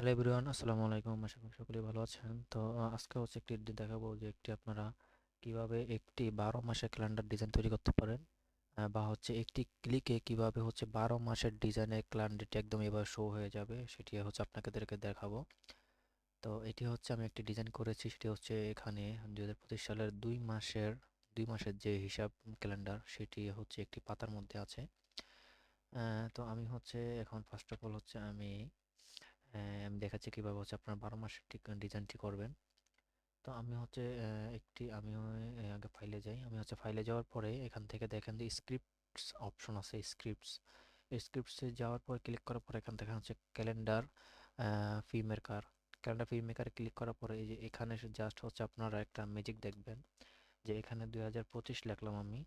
Hello everyone, আসসালামু আলাইকুম। আশা করি সকলেই ভালো আছেন। তো আজকে হচ্ছে একটি দেখাবো যে একটি আপনারা কীভাবে একটি বারো মাসের ক্যালেন্ডার ডিজাইন তৈরি করতে পারেন বা হচ্ছে একটি ক্লিকে কীভাবে হচ্ছে বারো মাসের ডিজাইনের ক্যালেন্ডারটি একদম এবার শো হয়ে যাবে, সেটি হচ্ছে আপনাদেরকে দেখাবো। তো, এটি হচ্ছে আমি একটি ডিজাইন করেছি, সেটি হচ্ছে এখানে দুই হাজার পঁচিশ সালের দুই মাসের দুই মাসের যে হিসাব ক্যালেন্ডার সেটি হচ্ছে একটি পাতার মধ্যে আছে। তো আমি হচ্ছে এখন ফার্স্ট অফ অল হচ্ছে আমি আমি দেখাচ্ছি কীভাবে হচ্ছে আপনার বারো মাসের ঠিক ডিজাইনটি করবেন। তো আমি হচ্ছে একটি, আমি আগে ফাইলে যাই। আমি হচ্ছে ফাইলে যাওয়ার পরে এখান থেকে দেখেন যে স্ক্রিপ্টস অপশন আছে স্ক্রিপ্টস স্ক্রিপ্টসে যাওয়ার পর ক্লিক করার পর এখান থেকে হচ্ছে calendar fee maker calendar fee মেকারে click করার পরে এই যে এখানে জাস্ট হচ্ছে আপনারা একটা ম্যাজিক দেখবেন। যে এখানে দুই হাজার পঁচিশ লিখলাম আমি।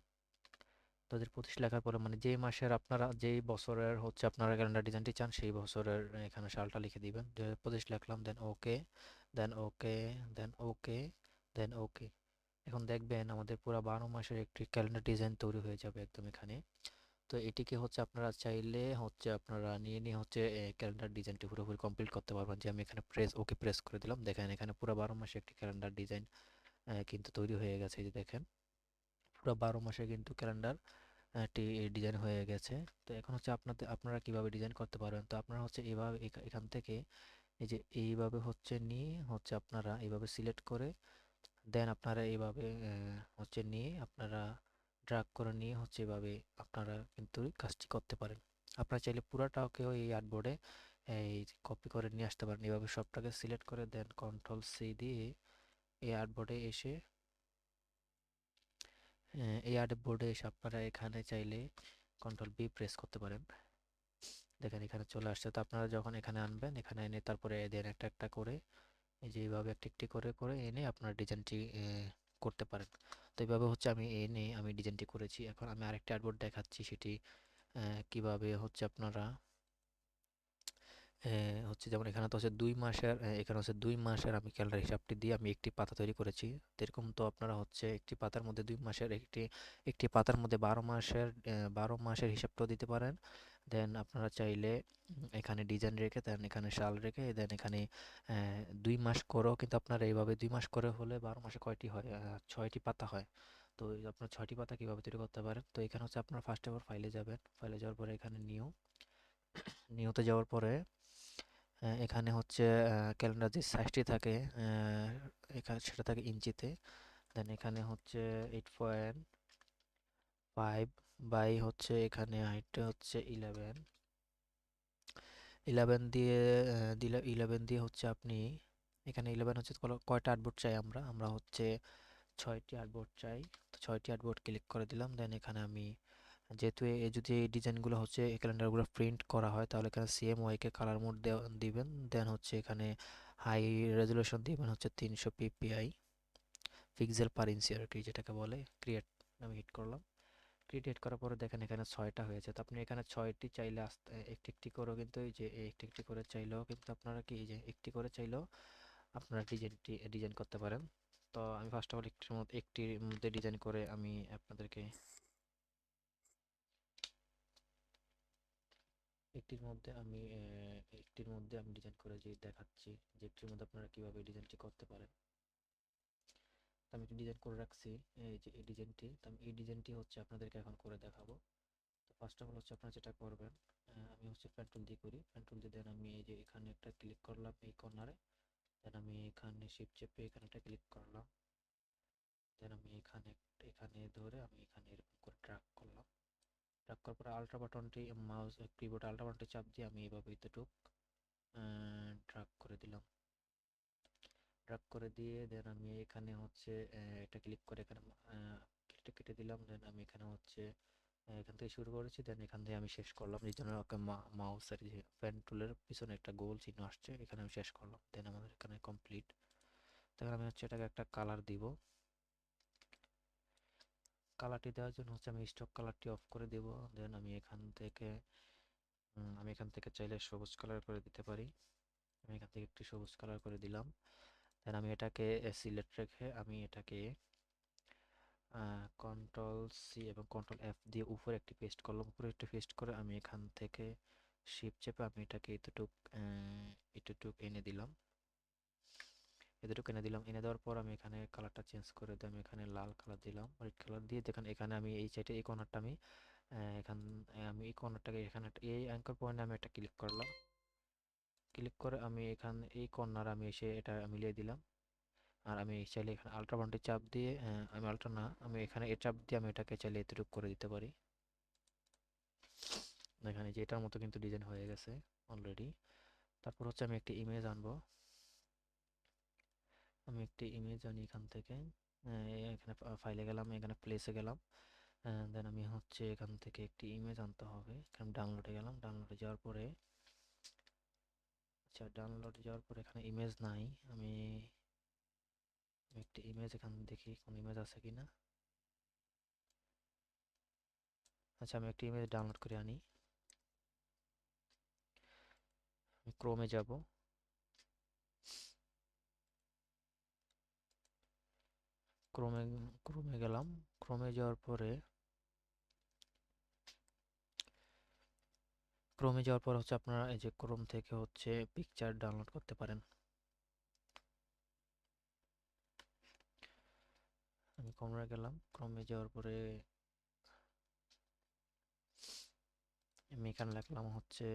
হাজার পঁচিশ লেখার পরে মানে যেই মাসের আপনারা, যেই বছরের হচ্ছে আপনারা ক্যালেন্ডার ডিজাইনটি চান, সেই বছরের এখানে সালটা লিখে দিবেন। দু হাজার পঁচিশ লিখলাম দেন ওকে দেন ওকে দেন ওকে দেন ওকে এখন দেখবেন আমাদের পুরো বারো মাসের একটি ক্যালেন্ডার ডিজাইন তৈরি হয়ে যাবে একদম এখানে। তো এটিকে হচ্ছে আপনারা চাইলে হচ্ছে আপনারা নিয়ে নিয়ে হচ্ছে ক্যালেন্ডার ডিজাইনটি পুরোপুরি কমপ্লিট করতে পারবেন। যে আমি এখানে প্রেস ওকে প্রেস করে দিলাম। দেখেন এখানে পুরো বারো মাসে একটি ক্যালেন্ডার ডিজাইন কিন্তু তৈরি হয়ে গেছে যে দেখেন। পুরো বারো মাসে কিন্তু ক্যালেন্ডার একটি ডিজাইন হয়ে গেছে। তো এখন হচ্ছে আপনাদের আপনারা কীভাবে ডিজাইন করতে পারবেন? তো আপনারা হচ্ছে এভাবে, এখা- এখান থেকে এই যে এইভাবে হচ্ছে নিয়ে হচ্ছে আপনারা এইভাবে সিলেক্ট করে দেন আপনারা এইভাবে হচ্ছে নিয়ে আপনারা ড্রাগ করে নিয়ে হচ্ছে এভাবে আপনারা কিন্তু কাজটি করতে পারেন। আপনারা চাইলে পুরাটাকেও এই আর্টবোর্ডে এই কপি করে নিয়ে আসতে পারেন। এভাবে সবটাকে সিলেক্ট করে দেন কন্ট্রোল সি দিয়ে এই আর্টবোর্ডে এসে এই আর্টবোর্ডে এসে আপনারা এখানে চাইলে কন্ট্রোল বি প্রেস করতে পারেন। দেখেন এখানে চলে আসছে। তো আপনারা যখন এখানে আনবেন, এখানে এনে তারপরে এদের একটা একটা করে, এই যে এইভাবে একটি একটি করে করে এনে আপনার ডিজাইনটি করতে পারেন। তো এইভাবে হচ্ছে আমি এনে আমি ডিজাইনটি করেছি। এখন আমি আরেকটা আর্টবোর্ড দেখাচ্ছি সেটি কীভাবে হচ্ছে আপনারা হচ্ছে যেমন এখানে তো হচ্ছে দুই মাসের এখানে হচ্ছে দুই মাসের আমি ক্যালেন্ডার হিসাবটি দিয়ে আমি একটি পাতা তৈরি করেছি। এরকম তো আপনারা হচ্ছে একটি পাতার মধ্যে দুই মাসের একটি একটি পাতার মধ্যে বারো মাসের বারো মাসের হিসাবটাও দিতে পারেন। দেন আপনারা চাইলে এখানে ডিজাইন রেখে, দেন এখানে সাল রেখে, দেন এখানে দুই মাস করেও কিন্তু আপনারা এইভাবে দুই মাস করে হলে বারো মাসে কয়টি হয় ছয়টি পাতা হয়। তো আপনার ছয়টি পাতা কীভাবে তৈরি করতে পারেন? তো এখানে হচ্ছে আপনারা ফার্স্ট এবার ফাইলে যাবেন। ফাইলে যাওয়ার পরে এখানে নিউ নিউতে যাওয়ার পরে এখানে হচ্ছে ক্যালেন্ডার যে সাইজটি থাকে এখানে সেটা থাকে ইঞ্চিতে। দেন এখানে হচ্ছে এইট পয়েন্ট ফাইভ বাই হচ্ছে এখানে হাইটটা হচ্ছে ইলেভেন ইলেভেন দিয়ে দিলে ইলেভেন দিয়ে হচ্ছে আপনি, এখানে ইলেভেন হচ্ছে কয়টা আর্টবোর্ড চাই আমরা? আমরা হচ্ছে ছয়টি আর্টবোর্ড চাই। তো ছয়টি আর্টবোর্ড ক্লিক করে দিলাম। দেন এখানে আমি যেহেতু এ যদি এই ডিজাইনগুলো হচ্ছে এই ক্যালেন্ডারগুলো প্রিন্ট করা হয়, তাহলে এখানে সিএমওয়াইকে কালার মোড দিবেন। দেন হচ্ছে এখানে হাই রেজুলেশন দিবেন হচ্ছে তিনশো পিপিআই পিক্সেল পার ইঞ্চি আর কি যেটাকে বলে ক্রিয়েট আমি হিট করলাম। ক্রিয়েট করার পরে দেখেন এখানে ছয়টা হয়েছে। তো আপনি এখানে ছয়টি চাইলে আস্তে, একটি একটি করেও কিন্তু এই যে এই একটি একটি করে চাইলেও কিন্তু আপনারা কি এই যে, একটি করে চাইলেও আপনারা ডিজাইনটি ডিজাইন করতে পারেন। তো আমি ফার্স্ট অফ অল একটির মধ্যে একটির মধ্যে ডিজাইন করে আমি আপনাদেরকে একটির মধ্যে আমি একটির মধ্যে আমি ডিজাইন করে যে দেখাচ্ছি, যে একটির মধ্যে আপনারা কীভাবে ডিজাইনটি করতে পারেন। আমি ডিজাইন করে রাখছি, এই যে এই ডিজাইনটি। তো আমি এই ডিজাইনটি হচ্ছে আপনাদেরকে এখন করে দেখাবো। তো ফার্স্ট অফ অল হচ্ছে আপনারা যেটা করবেন আমি হচ্ছে পেন টুল দিয়ে করি। পেন টুল দিয়ে দেন আমি এই যে এখানে একটা ক্লিক করলাম এই কর্নারে দেন আমি এখানে শিফট চেপে এখানে একটা ক্লিক করলাম। দেন আমি এখানে এখানে ধরে আমি এখানে এরকম করে ট্র্যাক করলাম। করার পরে আল্ট্রা বাটনটি মাউস কিবোর্ড আল্ট্রা বাটনটি চাপ দিয়ে আমি এইভাবে এতটুক ড্রাগ করে দিলাম। ড্রাগ করে দিয়ে দেন আমি এখানে হচ্ছে এটা ক্লিক করে এখানে আহ, কেটে দিলাম। দেন আমি এখানে হচ্ছে এখান থেকে শুরু করেছি। দেন এখান থেকে আমি শেষ করলাম। এই জন্য মাউসের যে পেন টুলের পিছনে একটা গোল চিহ্ন আসছে এখানে আমি শেষ করলাম। দেন আমাদের এখানে কমপ্লিট তখন আমি হচ্ছে এটাকে একটা কালার দিব। কালারটি দেওয়ার জন্য হচ্ছে আমি স্টক কালারটি অফ করে দেব। দেন আমি এখান থেকে আমি এখান থেকে চাইলে সবুজ কালার করে দিতে পারি। আমি এখান থেকে একটি সবুজ কালার করে দিলাম। দেন আমি এটাকে সিলেক্ট রেখে আমি এটাকে কন্ট্রোল সি এবং কন্ট্রোল এফ দিয়ে উপরে একটি পেস্ট করলাম। উপরে একটি পেস্ট করে আমি এখান থেকে শিপ চেপে আমি এটাকে এতটুক এতটুক এনে দিলাম। এতটুকু এনে দিলাম। এনে দেওয়ার পর আমি এখানে কালারটা চেঞ্জ করে দিয়ে আমি এখানে লাল কালার দিলাম। রেড কালার দিয়ে দেখেন এখানে আমি এই সাইডে এই কর্নারটা আমি এখান আমি এই কর্নারটাকে এখানে এই অ্যাঙ্কর পয়েন্টে আমি একটা ক্লিক করলাম। ক্লিক করে আমি এখান এই কর্নার আমি এসে এটা মিলিয়ে দিলাম। আর আমি চাইলে এখানে আলট্রা বাটনটি চাপ দিয়ে আমি আলট্রা না, আমি এখানে এ চাপ দিয়ে আমি এটাকে চাইলে এতটুকু করে দিতে পারি। এখানে যে এটার মতো কিন্তু ডিজাইন হয়ে গেছে অলরেডি তারপর হচ্ছে আমি একটি ইমেজ আনব। আমি একটি ইমেজ আনি এখান থেকে। এখানে ফাইলে গেলাম, এখানে প্লেসে গেলাম। দেন আমি হচ্ছে এখান থেকে একটি ইমেজ আনতে হবে। এখানে ডাউনলোডে গেলাম ডাউনলোডে যাওয়ার পরে আচ্ছা ডাউনলোডে যাওয়ার পরে এখানে ইমেজ নাই। আমি একটি ইমেজ এখান দেখি, কোন ইমেজ আছে কি না আচ্ছা আমি একটি ইমেজ ডাউনলোড করে আনি। আমি ক্রোমে যাব। ক্রোমে, ক্রমে গেলাম। ক্রমে যাওয়ার পরে, ক্রমে যাওয়ার পর হচ্ছে আপনারা এই যে ক্রোম থেকে হচ্ছে পিকচার ডাউনলোড করতে পারেন। আমি ক্রোমে গেলাম। ক্রমে যাওয়ার পরে আমি এখানে লিখলাম হচ্ছে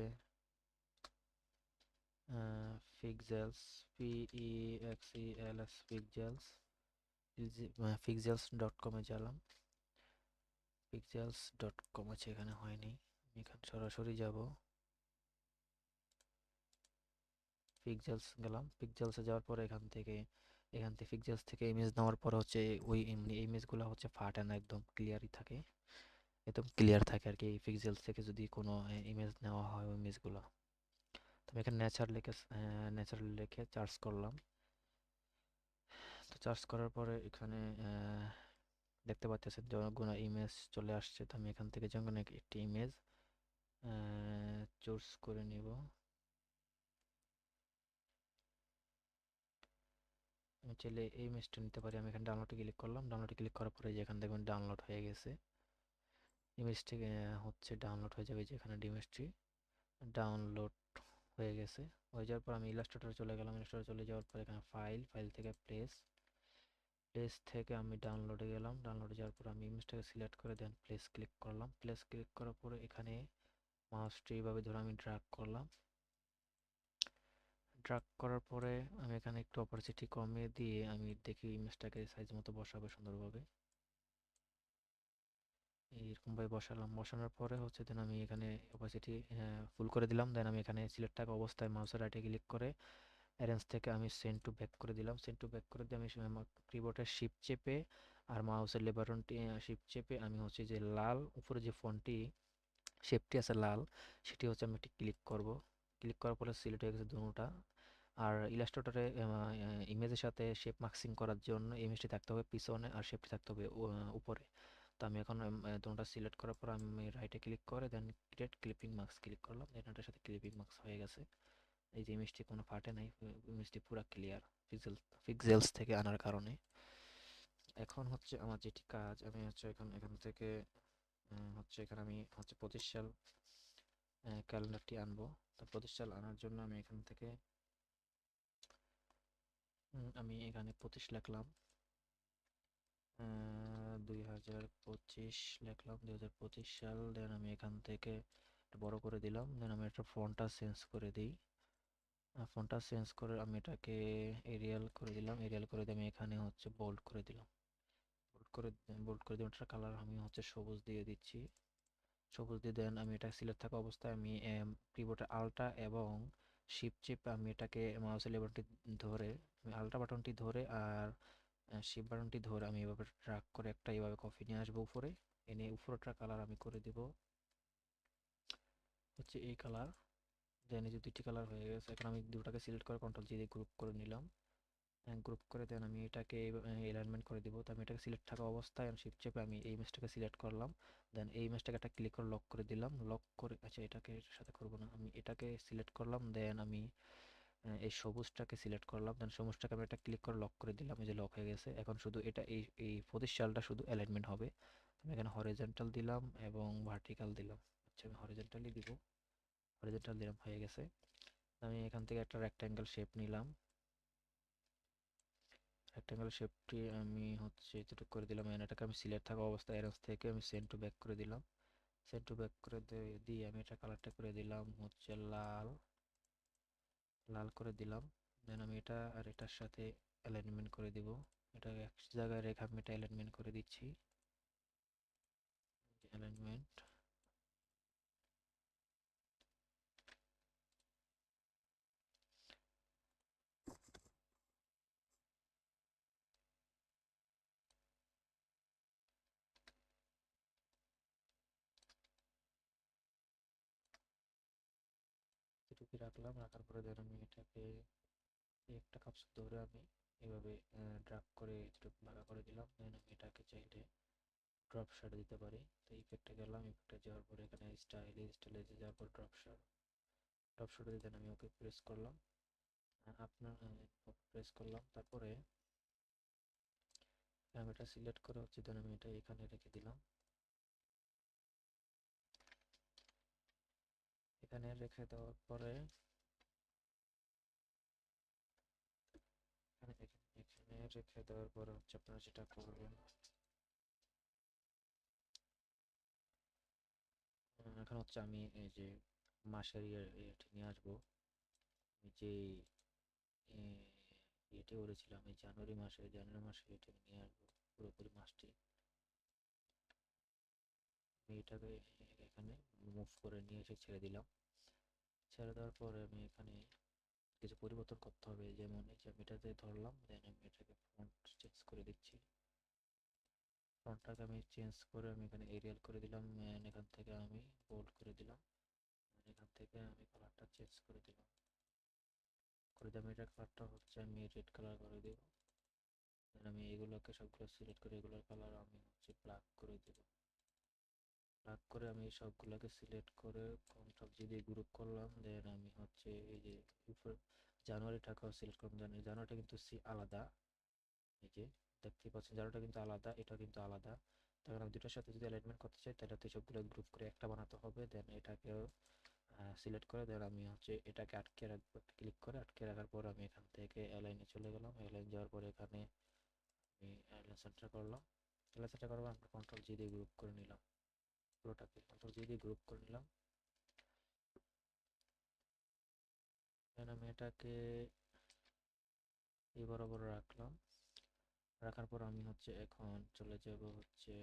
pixels P E X E L S pixels pixels dot কমে গেলাম। পিক্সেলস ডট কম আছে, এখানে হয়নি। এখানে সরাসরি যাব। পিক্সেলস গেলাম। পিক্সেলসে যাওয়ার পরে এখান থেকে এখান থেকে পিক্সেলস থেকে ইমেজ নেওয়ার পরে হচ্ছে ওই এমনি ইমেজগুলো হচ্ছে ফাটে না একদম ক্লিয়ারই থাকে। একদম ক্লিয়ার থাকে আর কি এই পিক্সেলস থেকে যদি কোনো ইমেজ নেওয়া হয় ওই ইমেজগুলো তো আমি এখানে নেচার লিখে নেচার লিখে চার্জ করলাম। চার্জ করার পরে এখানে দেখতে পাচ্ছেন যখন ইমেজ চলে আসছে। তো আমি এখান থেকে যখন এক- একটি ইমেজ চুজ করে নিব। আমি চাইলে এই ইমেজটা নিতে পারি। আমি এখানে ডাউনলোডে ক্লিক করলাম। ডাউনলোডে ক্লিক করার পরে যে এখান দেখবেন ডাউনলোড হয়ে গেছে। ইমেজটি হচ্ছে ডাউনলোড হয়ে যাবে যেখানে ইমেজটি ডাউনলোড হয়ে গেছে। হয়ে যাওয়ার পর আমি ইলাস্ট্রেটরে চলে গেলাম। ইলাস্ট্রেটরে চলে যাওয়ার পর এখানে ফাইল ফাইল থেকে প্লেস প্লেস থেকে আমি ডাউনলোডে গেলাম। ডাউনলোডে যাওয়ার পর আমি ইমেজটাকে সিলেক্ট করে দেন প্লেস ক্লিক করলাম। প্লেস ক্লিক করার পরে এখানে মাউসটি এইভাবে ধরে আমি ড্রাগ করলাম। ড্রাগ করার পরে আমি এখানে একটু অপারসিটি কমিয়ে দিয়ে আমি দেখি ইমেজটাকে সাইজ মতো বসাবো সুন্দরভাবে। এইরকমভাবে বসালাম। বসানোর পরে হচ্ছে দেন আমি এখানে অপাসিটি ফুল করে দিলাম। দেন আমি এখানে সিলেক্ট থাকা অবস্থায় মাউসের রাইটে ক্লিক করে অ্যারেঞ্জ থেকে আমি সেন্ড টু ব্যাক করে দিলাম। সেন্ড টু ব্যাক করে দিয়ে আমি কিবোর্ডের শিপ চেপে আর মাউসের লেবারনটি শিপ চেপে আমি হচ্ছে যে লাল, উপরে যে ফোনটি শেপটি আছে লাল, সেটি হচ্ছে আমি একটি ক্লিক করব। ক্লিক করার পরে সিলেক্ট হয়ে গেছে দুটোটা আর ইলাস্ট্রেটরে ইমেজের সাথে শেপ মার্কসিং করার জন্য ইমেজটি থাকতে হবে পিছনে আর শেপটি থাকতে হবে উপরে। তো আমি এখন দুটোটা সিলেক্ট করার পর আমি রাইটে ক্লিক করে then create clipping marks click করলাম। দেন এটার সাথে ক্লিপিং মার্কস হয়ে গেছে। এই যে ইমেজটি কোনো ফাটে নাই ইমেজটি পুরো ক্লিয়ার পিক্সেল পিক্সেলস থেকে আনার কারণে। এখন হচ্ছে আমার যেটি কাজ, আমি হচ্ছে এখন, এখান থেকে হচ্ছে এখানে আমি হচ্ছে পঁচিশ সাল ক্যালেন্ডারটি আনব। তো পঁচিশ সাল আনার জন্য আমি এখান থেকে আমি এখানে পঁচিশ লিখলাম। দুই হাজার পঁচিশ লিখলাম, দুই হাজার পঁচিশ সাল দেন আমি এখান থেকে বড় করে দিলাম দেন আমি একটা ফন্টটা চেঞ্জ করে দিই। ফন্টটা চেঞ্জ করে আমি এটাকে এরিয়াল করে দিলাম। এরিয়াল করে দিয়ে আমি এখানে হচ্ছে বোল্ড করে দিলাম। বোল্ড করে বোল্ড করে দিয়ে ওটার কালার আমি হচ্ছে সবুজ দিয়ে দিচ্ছি। সবুজ দিয়ে দেন আমি এটা সিলেক্ট থাকা অবস্থায় আমি কিবোর্ডে আলটা এবং শিপ চেপে আমি এটাকে মাউসের লেবারটি ধরে, আমি আলটা বাটনটি ধরে আর শিপ বাটনটি ধরে আমি এভাবে ট্র্যাক করে একটা এভাবে কফি নিয়ে আসব উপরে। এনে উপরটা কালার আমি করে দিব। হচ্ছে এই কালার দেন এই যে দুইটি কালার হয়ে গেছে। এখন আমি দুটাকে সিলেক্ট করে কন্ট্রোল জি দিয়ে গ্রুপ করে নিলাম। গ্রুপ করে দেন আমি এটাকে এলাইনমেন্ট করে দিব। তো আমি এটাকে সিলেক্ট থাকা অবস্থায় আমি শিফট চেপে আমি এই ইমেজটাকে সিলেক্ট করলাম। দেন এই ইমেজটাকে একটা ক্লিক করে লক করে দিলাম। লক করে আচ্ছা এটাকে এটার সাথে করব না। আমি এটাকে সিলেক্ট করলাম। দেন আমি এই সবুজটাকে সিলেক্ট করলাম। দেন সবুজটাকে আমি একটা ক্লিক করে লক করে দিলাম। এই যে লক হয়ে গেছে। এখন শুধু এটা এই এই সালটা শুধু অ্যালাইনমেন্ট হবে। আমি এখানে হরিজেন্টাল দিলাম এবং ভার্টিক্যাল দিলাম। আচ্ছা আমি হরিজেন্টালি দিব। হরিজন্টাল দিলাম হয়ে গেছে। আমি এখান থেকে একটা রেক্ট্যাঙ্গেল শেপ নিলাম। রেক্ট্যাঙ্গেল শেপটি আমি হচ্ছে এতটুকু করে দিলাম। এটাকে আমি সিলেক্ট থাকা অবস্থায় এরোস থেকে আমি সেন্ড টু ব্যাক করে দিলাম। সেন্ড টু ব্যাক করে দিয়ে আমি এটা কালারটা করে দিলাম হচ্ছে লাল। লাল করে দিলাম। দেন আমি এটা আর এটার সাথে অ্যালাইনমেন্ট করে দিব। এটা এক জায়গায় রেখে আমি এটা অ্যালাইনমেন্ট করে দিচ্ছি। অ্যালাইনমেন্ট এটুকু রাখলাম, রাখার পরে ধর আমি এটাকে একটা কাপস ধরে আমি এভাবে ড্রাগ করে এটুকু ভাগা করে দিলাম। দেন আমি এটাকে চাইলে ড্রপ শার্ট দিতে পারি। তো ইফেক্টে গেলাম ইফেক্টে যাওয়ার পরে এখানে স্টাইলে স্টাইলে যাওয়ার পর ড্রপ শার্ট ড্রপ শার্টে দিতে আমি ওকে প্রেস করলাম। আপনার প্রেস করলাম। তারপরে, আমি এটা সিলেক্ট করে হচ্ছে দেন আমি এটা এখানে রেখে দিলাম। এখানে রেখে দেওয়ার পরে এখানে রেখে দেওয়ার পরে হচ্ছে আপনারা যেটা করবেন এখন হচ্ছে আমি এই যে মাসের ইয়ে ইয়েটি নিয়ে আসব। যে ইয়েটি করেছিলাম এই জানুয়ারি মাসে জানুয়ারি মাসে এটি নিয়ে আসব, পুরোপুরি মাসটি। এটাকে এখানে মুভ করে নিয়ে এসে ছেড়ে দিলাম। ছেড়ে দেওয়ার পরে আমি এখানে কিছু পরিবর্তন করতে হবে। যেমন এই যে আমি ধরলাম দেন আমি এটাকে ফন্ট চেঞ্জ করে দিচ্ছি। ফন্টটাকে আমি চেঞ্জ করে আমি এখানে এরিয়াল করে দিলাম এখান থেকে আমি বোল্ড করে দিলাম এখান থেকে আমি কালারটা চেঞ্জ করে দিলাম। করে দিয়ে আমি এটা কালারটা হচ্ছে আমি রেড কালার করে দেব। আমি এগুলোকে সবগুলো সিলেক্ট করে এগুলোর কালার আমি হচ্ছে ব্ল্যাক করে দেব। ব্ল্যাক করে আমি সবগুলোকে সিলেক্ট করে কন্ট্রোল জি দিয়ে গ্রুপ করলাম। দেন আমি হচ্ছে এই যে জানুয়ারিটাকেও সিলেক্ট করলাম। জানুয়ারি জানুয়ারিটা কিন্তু সি আলাদা। এই যে দেখতেই পাচ্ছেন জানুয়ারিটা কিন্তু আলাদা, এটা কিন্তু আলাদা। তখন আমি দুটার সাথে যদি অ্যালাইনমেন্ট করতে চাই, তাহলে তো সবগুলো গ্রুপ করে একটা বানাতে হবে। দেন এটাকেও সিলেক্ট করে দেন আমি হচ্ছে এটাকে আটকে রাখব ক্লিক করে আটকে রাখার পর আমি এখান থেকে অ্যালাইনে চলে গেলাম। অ্যালাইন যাওয়ার পরে এখানে আমি অ্যালাইন সেন্টার করলাম। অ্যালাইন সেন্টার করার পর আমরা কন্ট্রোল জি দিয়ে গ্রুপ করে নিলাম। পুরোটাকে কন্ট্রোল জি দিয়ে গ্রুপ করে নিলাম। আমি এটাকে এই বরাবর রাখলাম। রাখার পর আমি হচ্ছে এখন চলে যাব হচ্ছে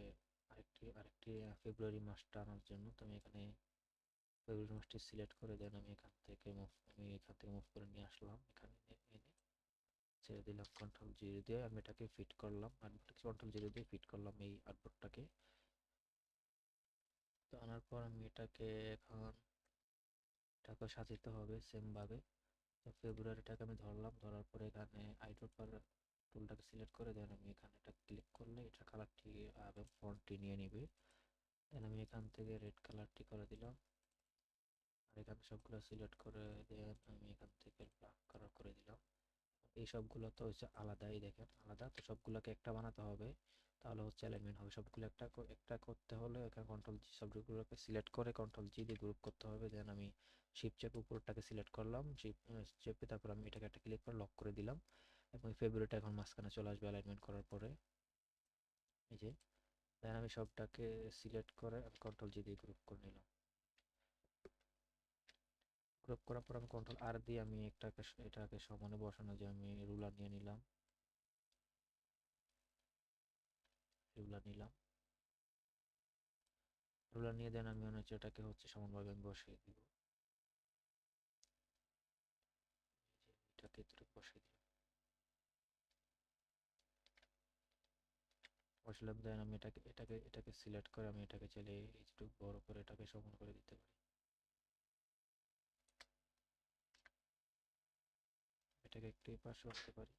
আরেকটি আরেকটি ফেব্রুয়ারি মাসটা আনার জন্য। তো আমি এখানে ফেব্রুয়ারি মাসটি সিলেক্ট করে দেন, আমি এখান থেকে মুভ আমি এখান থেকে মুভ করে নিয়ে আসলাম। এখানে এনে ছেড়ে দিলাম কন্ট্রোল জিরো দিয়ে আমি এটাকে ফিট করলাম। কন্ট্রোল জিরো দিয়ে ফিট করলাম এই আর্টবোর্ডটাকে তো আনার পর আমি এটাকে এখন এটাকে সাজাতে হবে সেমভাবে তো ফেব্রুয়ারিটাকে আমি ধরলাম, ধরার পরে এখানে আইড্রপার টুলটাকে সিলেক্ট করে দেন আমি এখানে এটা ক্লিক করলে এটা কালারটি ফন্টটি নিয়ে নিবে। দেন আমি এখান থেকে রেড কালারটি করে দিলাম। আর এখানে সবগুলো সিলেক্ট করে দেন আমি এখান থেকে ব্ল্যাক কালার করে দিলাম। এই সবগুলো তো হচ্ছে আলাদাই দেখেন আলাদা। তো সবগুলোকে একটা বানাতে হবে। তাহলে হচ্ছে অ্যালাইনমেন্ট হবে। সবগুলো একটা একটা করতে হলে এখানে কন্ট্রোল জি সবগুলোকে সিলেক্ট করে কন্ট্রোল জি দিয়ে গ্রুপ করতে হবে। দেন আমি শিপ চেপ উপরটাকে সিলেক্ট করলাম। শিপ চেপে তারপর আমি এটাকে একটা ক্লিক করে লক করে দিলাম। এবং ফেব্রুয়ারিটা এখন মাঝখানে চলে আসবে অ্যালাইনমেন্ট করার পরে। এই যে দেন আমি সবটাকে সিলেক্ট করে কন্ট্রোল জি দিয়ে গ্রুপ করে নিলাম। গ্রুপ করার পর আমি কন্ট্রোল আর দিয়ে আমি একটাকে এটাকে সমানে বসানো যে আমি রুলার নিয়ে নিলাম। রুলার নিলাম। রুলার নিয়ে দেন আমি মনে হচ্ছে এটাকে হচ্ছে সমানভাবে আমি বসিয়ে দিব। এটাকে বসিয়ে দেন আমি এটাকে এটাকে এটাকে সিলেক্ট করে আমি এটাকে চাইলে একটু বড় করে এটাকে সমান করে দিতে পারি। এটাকে একটু পাশে রাখতে পারি।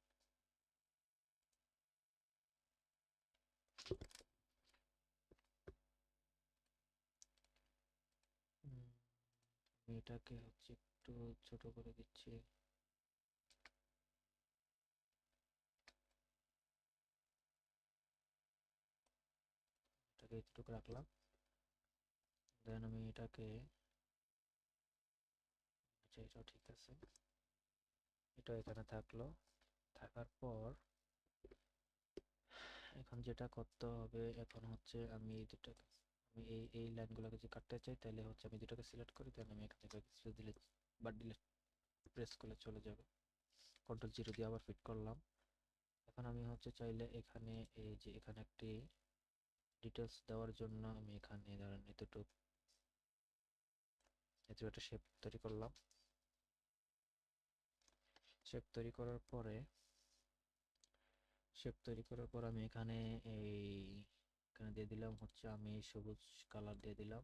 এটাকে হচ্ছে একটু ছোট করে দিচ্ছি। এটাকে রাখলাম। দেন আমি এটাকে আচ্ছা এটাও ঠিক আছে। এটাও এখানে থাকল। থাকার পর এখন যেটা করতে হবে, এখন হচ্ছে আমি এই দুটাকে আমি এই এই লাইনগুলোকে যদি কাটতে চাই, তাহলে হচ্ছে আমি দুটোকে সিলেক্ট করি, তাহলে আমি এখান থেকে স্পেস দিলে বা প্রেস করলে চলে যাবে। কন্ট্রোল জিরো দিয়ে আবার ফিট করলাম। এখন আমি হচ্ছে চাইলে এখানে এই যে এখানে একটি ডিটেলস দেওয়ার জন্য আমি এখানে ধরেন এতটুকু এত একটা শেপ তৈরি করলাম। শেপ তৈরি করার পরে শেপ তৈরি করার পর আমি এখানে এই, এখানে দিয়ে দিলাম হচ্ছে আমি সবুজ কালার দিয়ে দিলাম।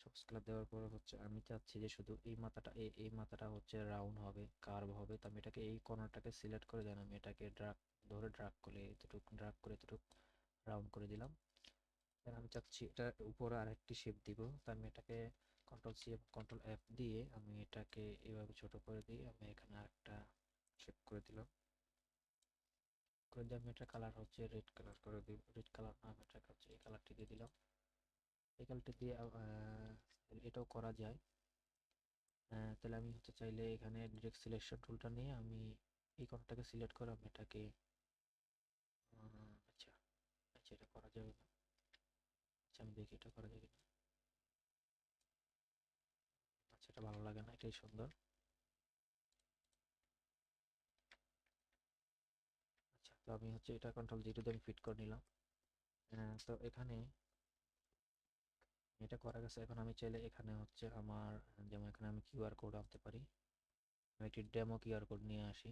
সবুজ কালার দেওয়ার পর হচ্ছে আমি চাচ্ছি যে শুধু এই মাথাটা এই মাথাটা হচ্ছে রাউন্ড হবে কার্ভ হবে। তো আমি এটাকে এই কর্নারটাকে সিলেক্ট করে দেন, আমি এটাকে ড্রাগ ধরে ড্রাগ করে এতটুকু ড্রাগ করে এতটুকু রাউন্ড করে দিলাম। আমি চাচ্ছি এটা উপরে আরেকটি শেপ দিব। তো আমি এটাকে কন্ট্রোল সি এবং কন্ট্রোল এফ দিয়ে আমি এটাকে এভাবে ছোট করে দিয়ে আমি এখানে আরেকটা শেপ করে দিলাম। করে দিয়ে আমি এটা কালার হচ্ছে রেড কালার করে দিব রেড কালার না, আমি এটাকে হচ্ছে এই কালারটি দিয়ে দিলাম। এই কালারটি দিয়ে এটাও করা যায়। তাহলে আমি হচ্ছে চাইলে এখানে ডিরেক্ট সিলেকশন টুলটা নিয়ে আমি এই কোনটাকে সিলেক্ট করে আমি এটাকে আচ্ছা আচ্ছা এটা করা যাবে না। আচ্ছা আমি দেখি এটা করা যাবে না এটা ভালো লাগে না, এটাই সুন্দর। আচ্ছা তো আমি হচ্ছে এটা কন্ট্রোল জিরো দিয়ে আমি ফিট করে নিলাম। তো এখানে এটা করা গেছে। এখন আমি চাইলে এখানে হচ্ছে আমার, যেমন এখানে আমি কিউআর কোড আনতে পারি। আমি একটি ডেমো কিউআর কোড নিয়ে আসি।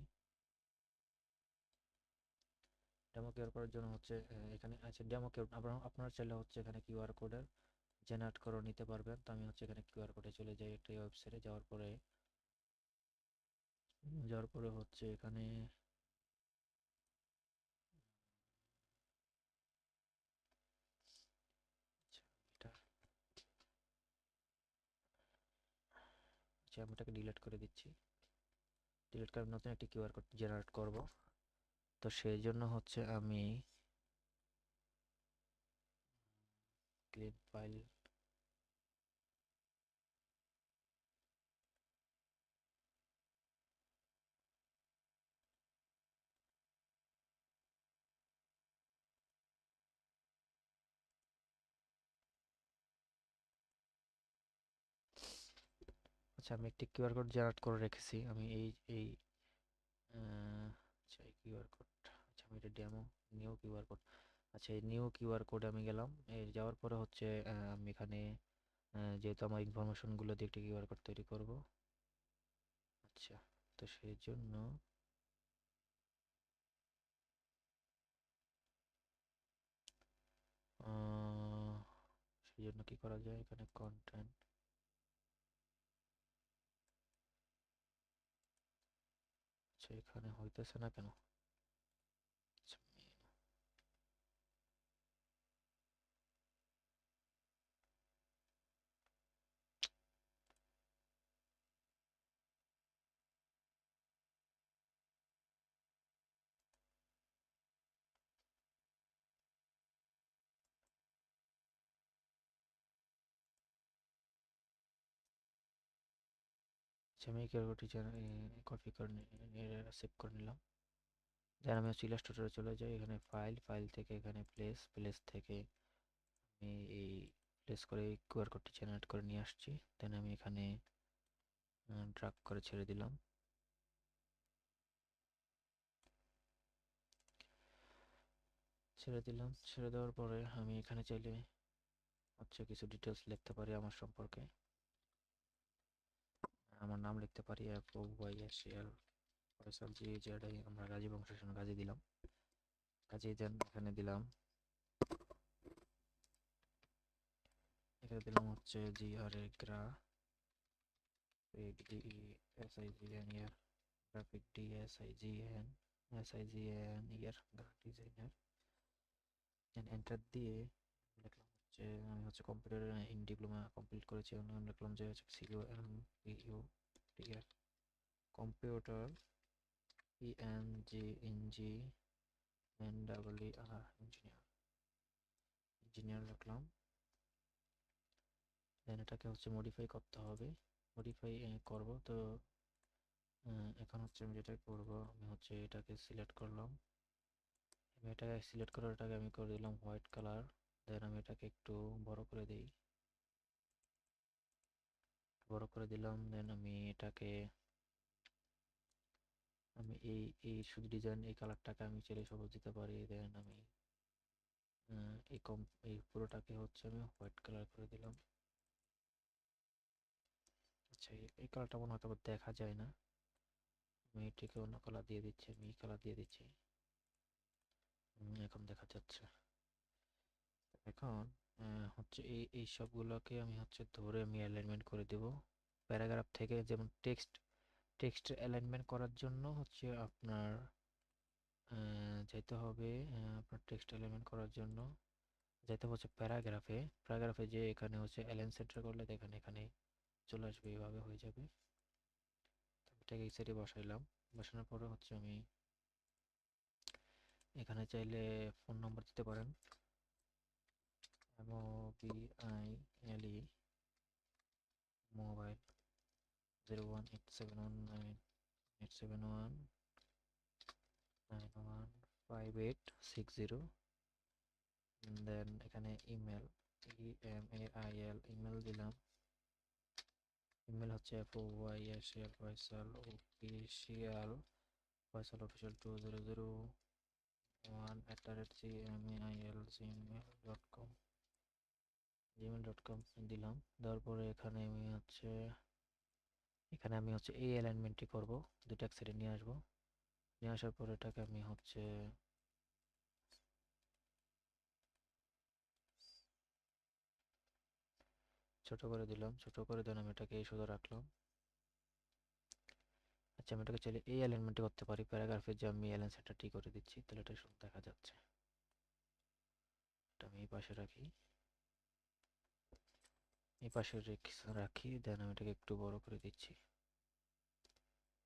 ডেমো কিউআর কোডের জন্য হচ্ছে, এখানে আছে ডেমো কিউআর আপনার চাইলে হচ্ছে এখানে কিউআর কোডের জেনারেট করে নিতে পারবেন। তো আমি হচ্ছে এখানে কিউআর কোডে চলে যাই একটা ওয়েবসাইটে যাওয়ার পরে যাওয়ার পরে হচ্ছে এখানে আচ্ছা আমি এটাকে ডিলিট করে দিচ্ছি। ডিলিট করে নতুন একটি কিউআর কোড জেনারেট করব। তো সেই জন্য হচ্ছে আমি ক্লিপ ফাইল আচ্ছা আমি একটি কিউআর কোড জেনারেট করে রেখেছি। আমি এই এই আচ্ছা এই কিউআর কোড আচ্ছা আমি এটা ডেমো নিউ কিউআর কোড আচ্ছা এই নিউ কিউআর কোডে আমি গেলাম। এই যাওয়ার পরে হচ্ছে আমি এখানে যেহেতু আমার ইনফরমেশনগুলো দিয়ে একটি কিউআর কোড তৈরি করব। আচ্ছা তো সেই জন্য সেই জন্য কি করা যায়? এখানে কন্টেন্ট এখানে হইতেছে না কেন? আচ্ছা আমি কিউআরটি কপি করে সেভ করে নিলাম। দেন আমি হচ্ছে চলে যাই, এখানে ফাইল ফাইল থেকে এখানে প্লেস প্লেস থেকে আমি এই প্লেস করে কিউআর কোডটি জেনারেট করে নিয়ে আসছি। দেন আমি এখানে ড্রাগ করে ছেড়ে দিলাম। ছেড়ে দিলাম, ছেড়ে দেওয়ার পরে আমি এখানে চাইলে হচ্ছে কিছু ডিটেলস লিখতে পারি আমার সম্পর্কে। আমার নাম লিখতে পারি জি আমরা গাজী বংশের গাজী দিলাম। গাজী দেন, এখানে দিলাম। এখানে দিলাম হচ্ছে G R A D S I G N year graphic D S I G N S I G N year designer enter দিয়ে হচ্ছে আমি হচ্ছে কম্পিউটার ইন ডিপ্লোমা কমপ্লিট করেছি আমি লিখলাম যে হচ্ছে সিও ইউ ঠিক আছে computer E N G N G N double E R engineer engineer লিখলাম। দেন এটাকে হচ্ছে মডিফাই করতে হবে। মডিফাই করব তো এখন হচ্ছে আমি যেটা করব, আমি হচ্ছে এটাকে সিলেক্ট করলাম। এটাকে সিলেক্ট করে এটাকে আমি করে দিলাম হোয়াইট কালার দেন আমি এটাকে একটু বড় করে দিই। বড় করে দিলাম দেন আমি এটাকে, আমি এই এই শুধু ডিজাইন এই কালারটাকে আমি চেলে সবুজ দিতে পারি। দেন আমি এই কম এই পুরোটাকে হচ্ছে আমি হোয়াইট কালার করে দিলাম। আচ্ছা এই- কালারটা মনে আবার দেখা যায় না। আমি এটিকে অন্য কালার দিয়ে দিচ্ছি, আমি এই কালার দিয়ে দিচ্ছি। এখন দেখা যাচ্ছে। এখন হচ্ছে এই এই সবগুলোকে আমি হচ্ছে ধরে আমি অ্যালাইনমেন্ট করে দেব। প্যারাগ্রাফ থেকে যেমন টেক্সট টেক্সট অ্যালাইনমেন্ট করার জন্য হচ্ছে আপনার যেতে হবে আপনার টেক্সট অ্যালাইনমেন্ট করার জন্য। যেতে হচ্ছে প্যারাগ্রাফে প্যারাগ্রাফে যে এখানে হচ্ছে অ্যালাইন সেন্টার করলে দেখেন এখানে চলে আসবে এইভাবে হয়ে যাবে। এটাকে এই সাইডে বসাইলাম। বসানোর পরে হচ্ছে আমি এখানে চাইলে ফোন নম্বর দিতে পারেন। M O B I L E mobile zero one eight seven one nine eight seven one nine one five eight six zero then এখানে email E M A I L email দিলাম। Email হচ্ছে F O Y S L Faisal official Faisal official two zero zero one at the rate G M A I L Gmail dot com Gmail dot com দিলাম। দেওয়ার পরে এখানে আমি হচ্ছে, এখানে আমি হচ্ছে এই অ্যালাইনমেন্টটি করব দুটো এক সাইডে নিয়ে আসব। নিয়ে আসার পরে এটাকে আমি হচ্ছে, ছোট করে দিলাম। ছোট করে দেন আমি এটাকে এই সোজা রাখলাম। আচ্ছা আমি এটাকে চাইলে এই অ্যালাইনমেন্টে করতে পারি। প্যারাগ্রাফের যে আমি অ্যালাইন সেটটা ঠিক করে দিচ্ছি, তাহলে এটা দেখা যাচ্ছে। এটা আমি এই পাশে রাখি। এই পাশে রেখে- দেন আমি এটাকে একটু বড় করে দিচ্ছি।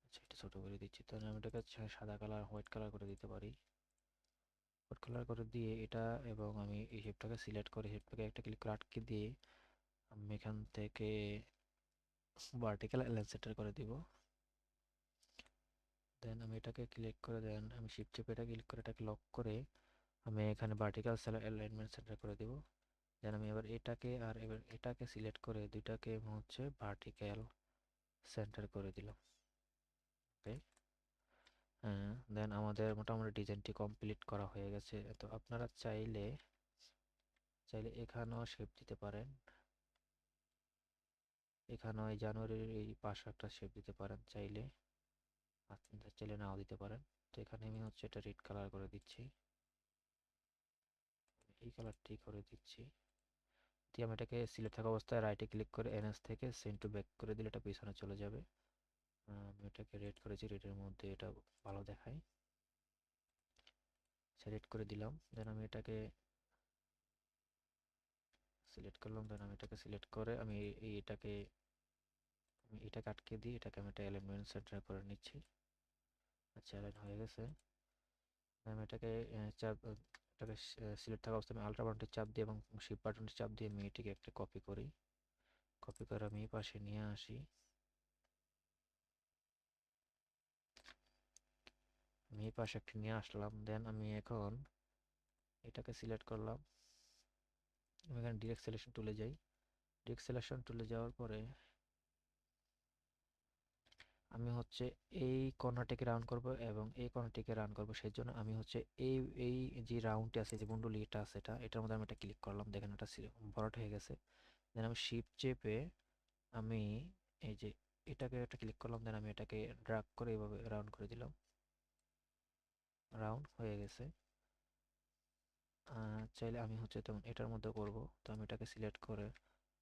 আচ্ছা এটা ছোট করে দিচ্ছি। তাহলে আমি এটাকে সাদা কালার হোয়াইট কালার করে দিতে পারি। হোয়াইট কালার করে দিয়ে এটা এবং আমি এই শেপটাকে সিলেক্ট করে শেপটাকে একটা ক্লিক আটকে দিয়ে আমি এখান থেকে ভার্টিক্যাল অ্যালাইন সেন্টার করে দিব। দেন আমি এটাকে ক্লিক করে দেন আমি শিফট চেপে এটা ক্লিক করে, এটাকে লক করে আমি এখানে ভার্টিক্যাল অ্যালাইনমেন্ট সেন্টার করে দিব। দেন আমি এবার এটাকে আর এবার এটাকে সিলেক্ট করে দুইটাকে হচ্ছে ভার্টিক্যাল সেন্টার করে দিলাম। ওকে হ্যাঁ দেন আমাদের মোটামুটি ডিজাইনটি কমপ্লিট করা হয়ে গেছে। তো আপনারা চাইলে চাইলে এখানেও শেপ দিতে পারেন। এখানেও এই জানুয়ারির এই পাশে একটা শেপ দিতে পারেন চাইলে। চাইলে নাও দিতে পারেন। তো এখানে আমি হচ্ছে এটা রেড কালার করে দিচ্ছি। এই কালারটি করে দিচ্ছি। দিয়ে আমি এটাকে সিলেক্ট থাকা অবস্থায় রাইটে ক্লিক করে এনএস থেকে সেন্ড টু ব্যাক করে দিলে এটা পিছনে চলে যাবে। আমি এটাকে রেড করেছি রেডের মধ্যে এটা ভালো দেখায়। সিলেক্ট করে দিলাম দেন আমি এটাকে সিলেক্ট করলাম দেন আমি এটাকে সিলেক্ট করে আমি এই- এটাকে, আমি এটাকে আটকে দিই, এটাকে আমি একটা এলিমেন্ট সেন্টার করে নিচ্ছি। আচ্ছা অ্যালাইন হয়ে গেছে। আমি এটাকে চাপ সিলেক্ট থাকা অবস্থায় আমি আলট্রা বাটনটি চাপ দিয়ে এবং শিপ বাটনটি চাপ দিয়ে আমি এটিকে একটা কপি করি। কপি করে আমি পাশে নিয়ে আসি। আমি পাশে একটা নিয়ে আসলাম দেন আমি এখন এটাকে সিলেক্ট করলাম। আমি এখানে ডিরেক্ট সিলেকশন টুলে যাই। ডিরেক্ট সিলেকশন টুলে যাওয়ার পরে আমি হচ্ছে এই কর্নারটিকে রাউন্ড করব এবং এই কর্নারটিকে রাউন্ড করব। সেই জন্য আমি হচ্ছে এই এই যে রাউন্ডটি আছে, যে বন্ডুলি এটা আছে এটা, এটার মধ্যে আমি এটা ক্লিক করলাম। দেখেন এটা বড়টা হয়ে গেছে। দেন আমি শিপ চেপে আমি এই যে এটাকে একটা ক্লিক করলাম দেন আমি এটাকে ড্রাগ করে এইভাবে রাউন্ড করে দিলাম। রাউন্ড হয়ে গেছে। চাইলে আমি হচ্ছে তেমন এটার মধ্যে করব। তো আমি এটাকে সিলেক্ট করে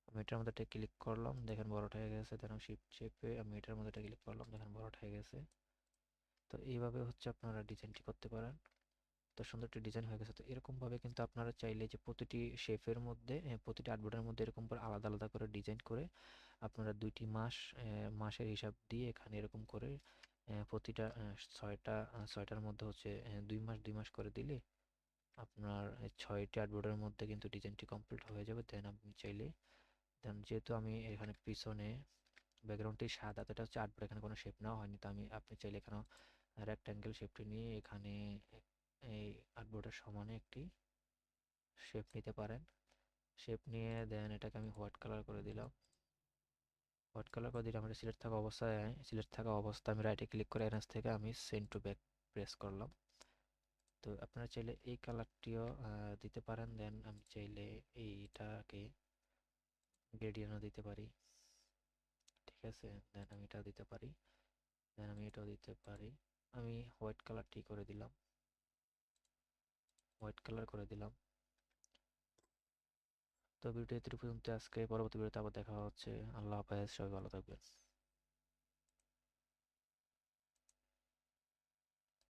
আমি এটার মধ্যে একটা ক্লিক করলাম, দেখেন বড়টা হয়ে গেছে দেন আমি শিফট চেপে আমি এটার মধ্যে একটা ক্লিক করলাম, দেখেন বড়টা হয়ে গেছে। তো এইভাবে হচ্ছে আপনারা ডিজাইনটি করতে পারেন। তো সুন্দর একটি ডিজাইন হয়ে গেছে। তো এরকমভাবে কিন্তু আপনারা চাইলে যে প্রতিটি শেফের মধ্যে প্রতিটি আর্টবোর্ডের মধ্যে এরকম করে আলাদা আলাদা করে ডিজাইন করে আপনারা দুইটি মাস মাসের হিসাব দিয়ে এখানে এরকম করে প্রতিটা ছয়টা ছয়টার মধ্যে হচ্ছে দুই মাস দুই মাস করে দিলে আপনার ছয়টি আর্টবোর্ডের মধ্যে কিন্তু ডিজাইনটি কমপ্লিট হয়ে যাবে। দেন আপনি চাইলে দেন যেহেতু আমি এখানে পিছনে ব্যাকগ্রাউন্ডটি সাদা, তো এটা হচ্ছে আর্টবোর্ড এখানে কোনো শেপ নেওয়া হয়নি। তো আমি, আপনি চাইলে এখানেও রেক্ট্যাঙ্গেল শেপটি নিয়ে এখানে এই আর্টবোর্ডের সমানে একটি শেপ নিতে পারেন। শেপ নিয়ে দেন এটাকে আমি হোয়াইট কালার করে দিলাম। হোয়াইট কালার করে দিলে আমার সিলেক্ট থাকা অবস্থায় সিলেক্ট থাকা অবস্থায় আমি রাইটে ক্লিক করে এনএস থেকে আমি সেন্ড টু ব্যাক প্রেস করলাম। তো আপনারা চাইলে এই কালারটিও দিতে পারেন। দেন আমি চাইলে এইটাকে গ্রেডিয়েন্টও দিতে পারি। ঠিক আছে দেন আমি এটা দিতে পারি। দেন আমি এটাও দিতে পারি। আমি হোয়াইট কালারটি করে দিলাম। হোয়াইট কালার করে দিলাম। তো ভিডিও এতটুকু পর্যন্ত। আজকে পরবর্তী ভিডিওতে আবার দেখা হচ্ছে। আল্লাহ হাফেজ, সবাই ভালো থাকবেন।